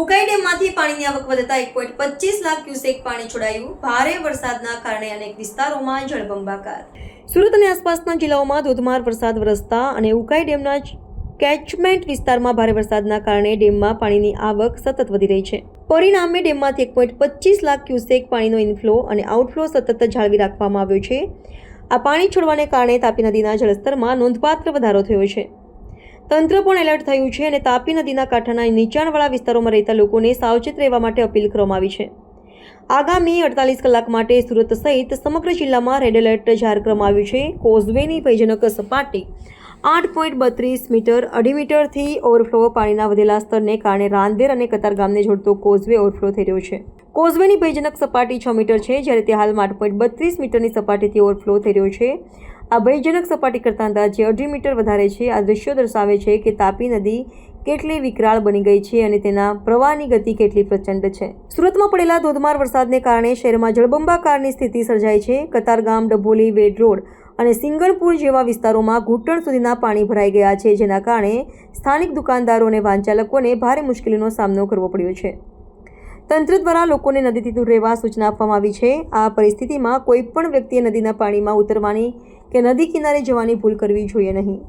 ઉકાઈ ડેમમાંથી પાણીની આવક વધતા એક પોઈન્ટ પચીસ લાખ ક્યુસેક પાણી છોડાયું. ભારે વરસાદના કારણે અનેક વિસ્તારોમાં જળબંબાકાર. સુરત અને આસપાસના જિલ્લાઓમાં ધોધમાર વરસાદ વરસતા અને ઉકાઈ ડેમના કેચમેન્ટ વિસ્તારમાં ભારે વરસાદના કારણે ડેમમાં પાણીની આવક સતત વધી રહી છે. પરિણામે ડેમમાંથી એક પોઈન્ટ પચીસ લાખ ક્યુસેક પાણીનો ઇનફ્લો અને આઉટફ્લો સતત જાળવી રાખવામાં આવ્યો છે. આ પાણી છોડવાને કારણે તાપી નદીના જળસ્તરમાં નોંધપાત્ર વધારો થયો છે. તંત્ર પણ એલર્ટ થયું છે અને તાપી નદીના કાંઠાના નીચાણવાળા વિસ્તારોમાં રહેતા લોકોને સાવચેત રહેવા માટે અપીલ કરવામાં આવી છે. આગામી અડતાલીસ કલાક માટે સુરત સહિત સમગ્ર જિલ્લામાં રેડ એલર્ટ જાહેર કરવામાં આવ્યું છે. કોઝવેની ભયજનક સપાટી આઠ પોઈન્ટ બત્રીસ મીટર અઢી મીટરથી ઓવરફ્લો પાણીના વધેલા સ્તરને કારણે રાંદેર અને કતારગામને જોડતો કોઝવે ઓવરફ્લો થઈ રહ્યો છે. કોઝવેની ભયજનક સપાટી છ મીટર છે, જ્યારે તે હાલમાં આઠ પોઈન્ટ બત્રીસ મીટરની સપાટીથી ઓવરફ્લો થઈ રહ્યો છે. આ ભયજનક સપાટી કરતાં અંદાજે અઢી મીટર વધારે છે. આ દ્રશ્યો દર્શાવે છે કે તાપી નદી કેટલી વિકરાળ બની ગઈ છે અને તેના પ્રવાહની ગતિ કેટલી પ્રચંડ છે. સુરતમાં પડેલા ધોધમાર વરસાદને કારણે શહેરમાં જળબંબાકારની સ્થિતિ સર્જાઈ છે. કતારગામ ડભોલી વેડ રોડ અને સિંગણપુર જેવા વિસ્તારોમાં ઘૂંટણ સુધીના પાણી ભરાઈ ગયા છે, જેના કારણે સ્થાનિક દુકાનદારો અને વાહનચાલકોને ભારે મુશ્કેલીનો સામનો કરવો પડ્યો છે. તંત્ર દ્વારા લોકોને નદીથી દૂર રહેવા સૂચના આપવામાં આવી છે. આ પરિસ્થિતિમાં કોઈ પણ વ્યક્તિએ નદીના પાણીમાં ઉતરવાની કે નદી કિનારે જવાની ભૂલ કરવી જોઈએ નહીં.